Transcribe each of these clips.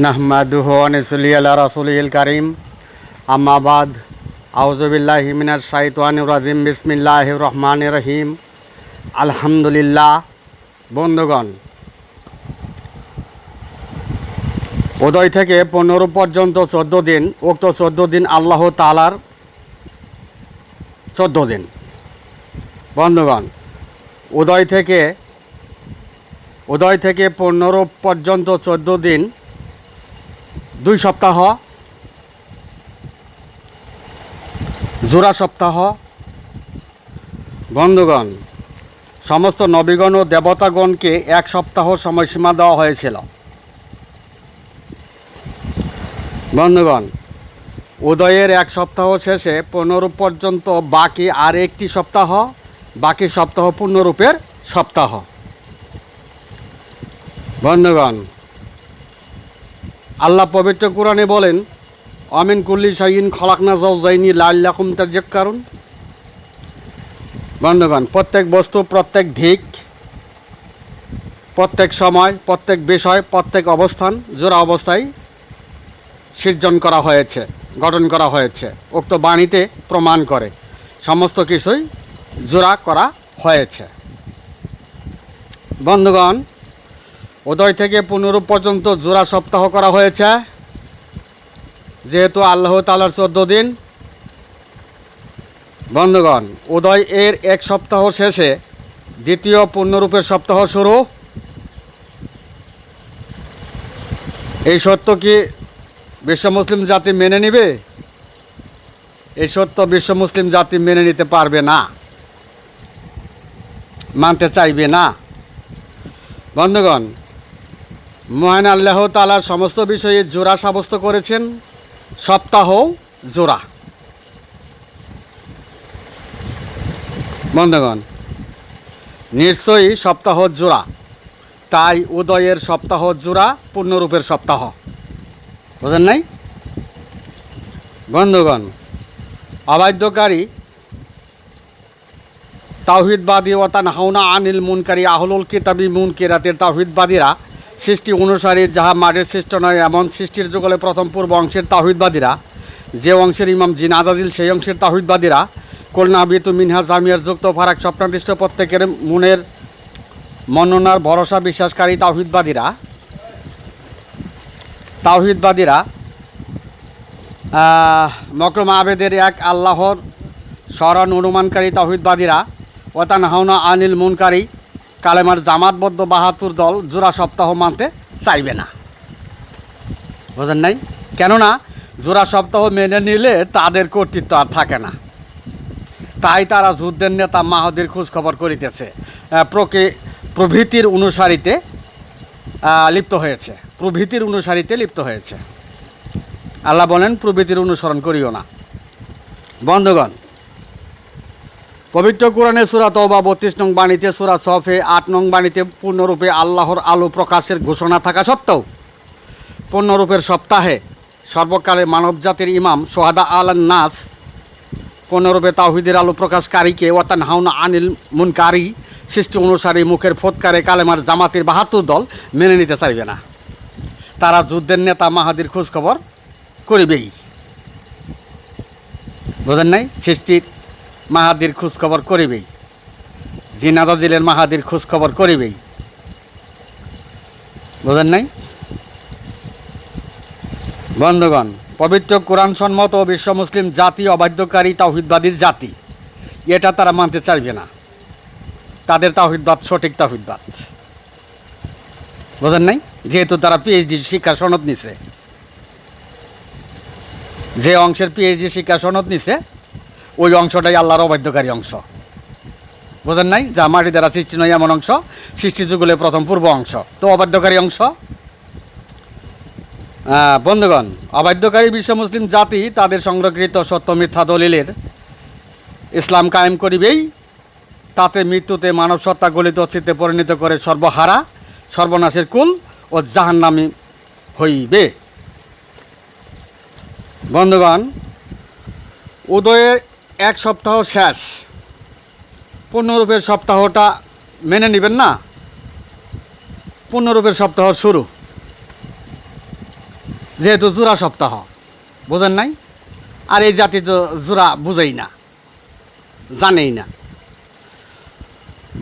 নাহমাদুহু আনিসুলি আল্লাহ রাসুলিল করিম। আম্মাবাদ আউজবিল্লাহ হিমিনার শাইতানির রাজিম বিসমিল্লাহ রহমান রহিম। আলহামদুলিল্লাহ, বন্ধুগণ, উদয় থেকে পনেরো পর্যন্ত চোদ্দ দিন, উক্ত চোদ্দ দিন আল্লাহ তালার চোদ্দ দিন। বন্ধুগণ, উদয় থেকে উদয় থেকে পনেরো পর্যন্ত চোদ্দ দিন দুই সপ্তাহ। জোড়া সপ্তাহ। বন্ধুগণ, সমস্ত নবীগণ ও দেবতাগণকে এক সপ্তাহ সময়সীমা দেওয়া হয়েছিল। বন্ধুগণ, উদয়ের এক সপ্তাহ শেষে পনেরো পর্যন্ত বাকি আর একটি সপ্তাহ, বাকি সপ্তাহ পূর্ণরূপের সপ্তাহ। বন্ধুগণ আল্লাহ পবিত্র কোরআনে বলেন অমিন কুল্লি শাহিন খলাকনা জাইনি লাল্লাকুম তাজেক কারণ বন্ধুগণ, প্রত্যেক বস্তু, প্রত্যেক ধিক প্রত্যেক সময়, প্রত্যেক বিষয়, প্রত্যেক অবস্থান, জোড়া অবস্থায় সৃজন করা হয়েছে, গঠন করা হয়েছে, উক্ত বাণীতে প্রমাণ করে, সমস্ত কিছুই জোড়া করা হয়েছে। বন্ধুগণ উদয় থেকে পনেরো পর্যন্ত জোড়া সপ্তাহ করা হয়েছে। যেহেতু আল্লাহ তালার চোদ্দ দিন। বন্ধুগণ, উদয় এর এক সপ্তাহ শেষে দ্বিতীয় পূর্ণরূপের সপ্তাহ শুরু। এই সত্য কি বিশ্ব মুসলিম জাতি মেনে নিবে? এই সত্য বিশ্ব মুসলিম জাতি মেনে নিতে পারবে না। মানতে চাইবে না। বন্ধুগণ মহান আল্লাহ তালার সমস্ত বিষয়ে জোড়া সাব্যস্ত করেছেন। সপ্তাহ জোড়া। বন্ধুগণ, নিশ্চয়ই সপ্তাহ জোড়া। তাই উদয়ের সপ্তাহ জোড়া, পূর্ণরূপের সপ্তাহ। বুঝেন নাই? বন্ধুগণ, অবাধ্যকারী, তাওহিদবাদী ওতান হাওনা আনিল মুনকারী আহলুল কিতাবি মুন কেরাতের তাওহিদবাদীরা সৃষ্টি অনুসারী যাহা মাঠের সৃষ্ট নয়, এমন সৃষ্টির যুগলে প্রথম পূর্ব অংশের তাহিদবাদীরা যে অংশের ইমাম জিন আজাজিল, সেই অংশের তাহিদবাদীরা কলনা বিতু মিনহা জামিয়ার যুক্ত ফারাক স্বপ্নাদিষ্ট প্রত্যেকের মনের মননার ভরসা বিশ্বাসকারী তাহিদবাদীরা তাওহিদবাদীরা মকরম আবেদের এক আল্লাহর স্মরণ অনুমানকারী তাহিদবাদীরা ওতান হাওনা আনিল মুনকারী কালেমার জামাতবদ্ধ বাহাতুর দল জোড়া সপ্তাহ মানতে চাইবে না। বোঝেন নাই? কেননা, জোড়া সপ্তাহ মেনে নিলে তাদের কর্তৃত্ব আর থাকে না। তাই তারা যুদ্ধের নেতা মাহাদির খোঁজখবর করিতেছে। প্রকে, প্রভৃতির অনুসারীতে লিপ্ত হয়েছে। প্রভৃতির অনুসারীতে লিপ্ত হয়েছে। আল্লাহ বলেন, প্রভৃতির অনুসরণ করিও না। বন্ধুগণ পবিত্র কোরআনে সুরা তবা বত্রিশ নং বাণীতে সুরা সফে আট নং বাণীতে পূর্ণরূপে আল্লাহর আলো প্রকাশের ঘোষণা থাকা সত্ত্বেও পূর্ণরূপের সপ্তাহে সর্বকালে মানবজাতির ইমাম সোহাদা আল নাস পূর্ণরূপে তাহিদের আলো প্রকাশকারীকে ওয়াতান হাওনা আনিল মুনকারী সৃষ্টি অনুসারী মুখের ফোৎকারে কালেমার জামাতের বাহাত্তর দল মেনে নিতে চাইবে না। তারা যুদ্ধের নেতা মাহাদির খোঁজখবর করিবেই। বোঝেন নাই? সৃষ্টির মাহাদির খোঁজখবর করিবেই জিনাদাজিলের মাহাদির খোঁজখবর করিবেই বোঝেন নাই? বন্ধুগণ, পবিত্র কোরআন সম্মত বিশ্ব মুসলিম জাতি, অবাধ্যকারী তাহিদবাদীর জাতি। এটা তারা মানতে চাইবে না। তাদের তাহিদবাদ সঠিক তাহিদবাদ বোঝেন নাই? যেহেতু তারা পিএইচডি শিক্ষা সনদ নিছে। যে অংশের পিএইচডি শিক্ষা সনদ নিছে ওই অংশটাই আল্লাহর অবাধ্যকারী অংশ। বোঝেন নাই? যা মাটি দ্বারা সৃষ্টি নয় এমন অংশ, সৃষ্টি যুগলে প্রথম পূর্ব অংশ। তো অবাধ্যকারী অংশ? বন্ধুগণ, অবাধ্যকারী বিশ্ব মুসলিম জাতি তাদের সংরক্ষিত সত্য মিথ্যা দলিলের ইসলাম কায়েম করিবেই, তাতে মৃত্যুতে মানব সত্তা গলিত চিত্তে পরিণত করে সর্বহারা, সর্বনাশের কুল ও জাহান্নামী হইবে। বন্ধুগণ, উদয়ের এক সপ্তাহ শেষ। পূর্ণরূপের সপ্তাহটা মেনে নেবেন না? পূর্ণরূপের সপ্তাহ শুরু। যেহেতু জোড়া সপ্তাহ, বোঝেন নাই? আর এই জাতি তো জোড়া বুঝেই না, জানেই না।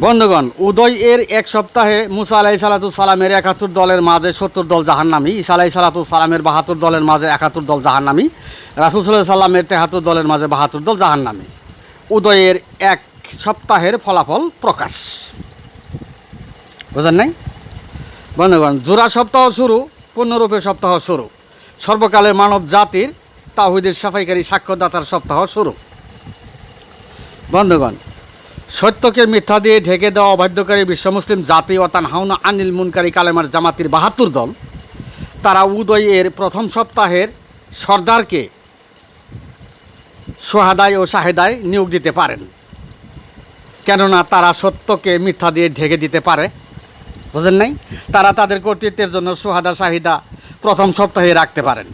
বন্ধুগণ, উদয় এর এক সপ্তাহে মুসা আলাই সালাতু সালামের একাত্তর দলের মাঝে সত্তর দল জাহান্নামী। ইসা আলাই সালাতু সালামের বাহাত্তর দলের মাঝে একাত্তর দল জাহান্নামী। রাসুল সাল্লাহ সাল্লামের তেহাত্তর দলের মাঝে বাহাত্তর দল জাহান্নামী। উদয়ের এক সপ্তাহের ফলাফল প্রকাশ। বুঝেন নাই? বন্ধুগণ জোড়া সপ্তাহ শুরু, পূর্ণরূপে সপ্তাহ শুরু। সর্বকালের মানব জাতির তাহিদের সাফাইকারী সাক্ষ্যদাতার সপ্তাহ শুরু। বন্ধুগণ সত্যকে মিথ্যা দিয়ে ঢেকে দেওয়া অবাধ্যকারী বিশ্ব মুসলিম জাতি অর্থাৎ হাউনা আনিল মুনকারী কালেমার জামাতির বাহাত্তর দল। তারা উদয়ের প্রথম সপ্তাহের সর্দারকে সোহাদায় ও শাহেদায় নিয়োগ দিতে পারেন। কেননা তারা সত্যকে মিথ্যা দিয়ে ঢেকে দিতে পারে। বুঝেন নাই? তারা তাদের কর্তৃত্বের জন্য সোহাদা, শাহিদা প্রথম সপ্তাহে রাখতে পারেন।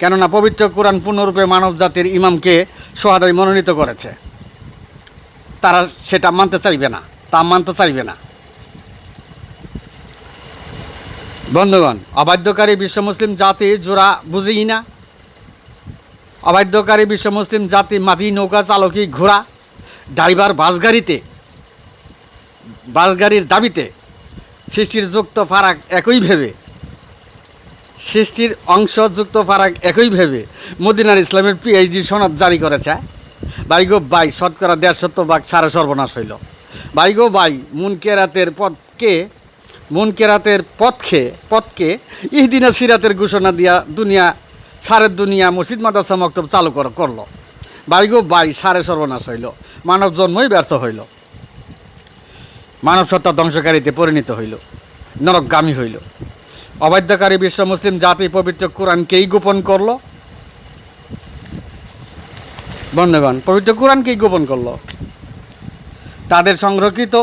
কেননা পবিত্র কোরআন পূর্ণরূপে মানব জাতির ইমামকে সোহাদায় মনোনীত করেছে। তারা সেটা মানতে চাইবে না, তা মানতে চাইবে না। বন্ধুগণ, অবাধ্যকারী বিশ্ব মুসলিম জাতি জোড়া বুঝেই না? অবাধ্যকারী বিশ্ব মুসলিম জাতি মাঝি নৌকা চালকী ঘোড়া, ড্রাইভার বাস গাড়িতে বাস গাড়ির দাবিতে সৃষ্টির যুক্ত ফারাক একই ভেবে, সৃষ্টির অংশ যুক্ত ফারাক একই ভেবে মদিনার ইসলামের পিএইচডি সনদ জারি করেছে। বাইগো বাই, শতকরা দেড়শত ভাগ সাড়ে সর্বনাশ হইল। বাইগো বাই মুন কেরাতের পথকে মুন কেরাতের পথকে পথকে ইহদিনা সিরাতের ঘোষণা দিয়া দুনিয়া, সারের দুনিয়া মসজিদ মাদ্রাসা মক্তব চালু কর করল। বাইগো বাই, সারে সর্বনাশ হইল। মানব জন্মই ব্যর্থ হইল। মানব সত্তা ধ্বংসকারীতে পরিণত হইল। নরকগামী হইল। অবাধ্যকারী বিশ্ব মুসলিম জাতি পবিত্র কোরআনকেই গোপন করল। বন্ধুগণ, পবিত্র কোরআনকেই গোপন করল? তাদের সংরক্ষিত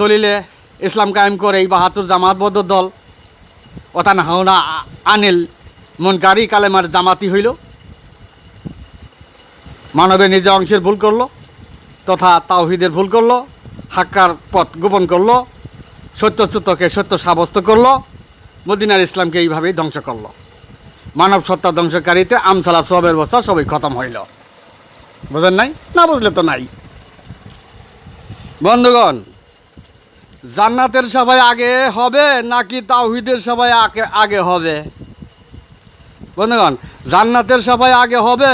দলিলে ইসলাম কায়েম করে এই বাহাত্তর জামাতবদ্ধ দল, অতান হাওনা আনিল মনকারি কালেমার জামাতি হইল। মানবের নিজ অংশের ভুল করল, তথা তাওহিদের ভুল করল, হাক্কার পথ গোপন করল সত্যচ্যুতকে সত্য সাব্যস্ত করল, মদিনার ইসলামকে এইভাবেই ধ্বংস করল। মানব সত্তা ধ্বংসকারীতে আমসালা সবের বস্তা সবই খতম হইল। বুঝেন নাই? না বুঝলে তো নাই। বন্ধুগণ, জান্নাতের সবাই আগে হবে নাকি তাওহিদের সবাই আগে আগে হবে? বন্ধুগণ, জান্নাতের সবাই আগে হবে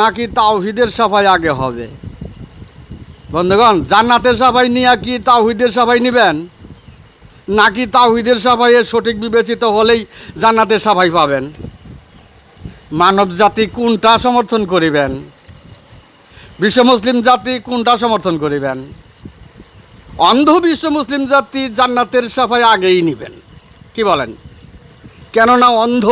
নাকি তাওহিদের সবাই আগে হবে? বন্ধুগণ, জান্নাতের সবাই নিয়ে কি তাওহিদের সবাই নেবেন? নাকি তাওহিদের সবাইয়ের সঠিক বিবেচিত হলেই জান্নাতের সবাই পাবেন? মানব জাতি কোনটা সমর্থন করিবেন? বিশ্ব মুসলিম জাতি কোনটা সমর্থন করিবেন? অন্ধ বিশ্ব মুসলিম জাতি জান্নাতের সাফাই আগেই নেবেন। কি বলেন? কেননা অন্ধ,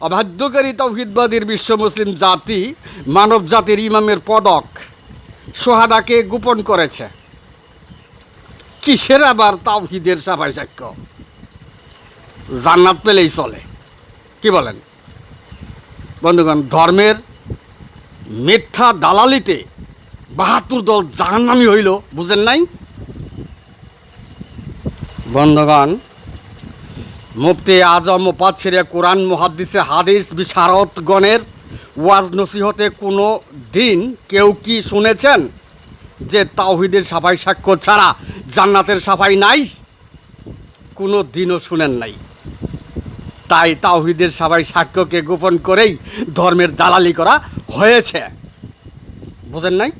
অবাধ্যকারী তৌহিদবাদীর বিশ্ব মুসলিম জাতি মানব জাতির ইমামের পদক সোহাদাকে গোপন করেছে। কিসের আবার তাওহিদের সাফাই সাক্ষ্য? জান্নাত পেলেই চলে। কি বলেন? বন্ধুগণ, ধর্মের মিথ্যা দালালিতে বাহাত্তর দল জাহান্নামি হইল, বুঝেন নাই? বন্ধুগণ, মুফতি আজম মুপাচ্ছিরে কোরআন, মুহাদ্দিসে হাদিস, বিশারদগণের ওয়াজ নসিহতে কোনো দিন কেউ কি শুনেছেন যে তাওহিদের সাফাই সাক্ষ্য ছাড়া জান্নাতের সাফাই নাই? কোনো দিনও শুনেন নাই। তাই তাওহিদের সবাই সাক্ষ্যকে গোপন করেই ধর্মের দালালি করা হয়েছে। বুঝেন নাই?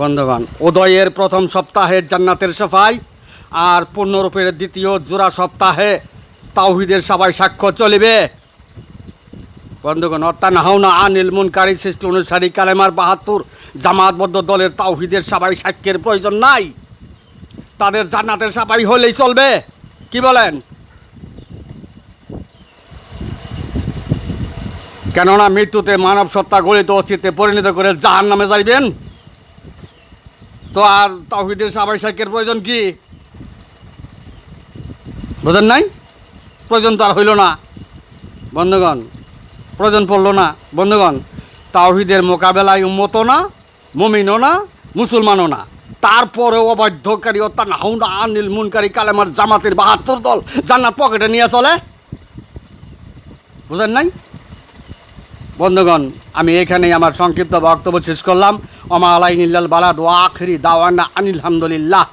বন্ধুগণ, উদয়ের প্রথম সপ্তাহে জান্নাতের সফাই আর পূর্ণরূপের দ্বিতীয় জোড়া সপ্তাহে তাওহিদের সবাই সাক্ষ্য চলিবে। বন্ধুগণ, অর্থাৎ হাওনা আনিল মুনকারী সৃষ্টি অনুসারী কালেমার বাহাত্তর জামাতবদ্ধ দলের তাওহিদের সবাই সাক্ষ্যের প্রয়োজন নাই। তাদের জান্নাতের সাফাই হলেই চলবে। কি বলেন? কেননা মৃত্যুতে মানব সত্তা গলিত অস্তিত্বে পরিণত করে জাহান নামে যাইবেন? তো আর তাহিদের সাবাই সাইকের প্রয়োজন কি? বোঝেন নাই? প্রয়োজন তো আর হইল না। বন্ধুগণ, প্রয়োজন পড়ল না। বন্ধুগণ, তাওহিদের মোকাবেলায় উন্মত না, মমিনও না, মুসলমানও না। তারপরেও অবাধ্যকারী ও তার হাউনা আনিল মুনকারী কালেমার জামাতের বাহাত্তর দল জান্নাত পকেটে নিয়ে চলে। বুঝেন নাই? বন্ধুগণ, আমি এখানেই আমার সংক্ষিপ্ত বক্তব্য শেষ করলাম। অমা আলাইনিল্লাল বালাদ ও আখরি দাওয়ানা আনিল হামদুলিল্লাহ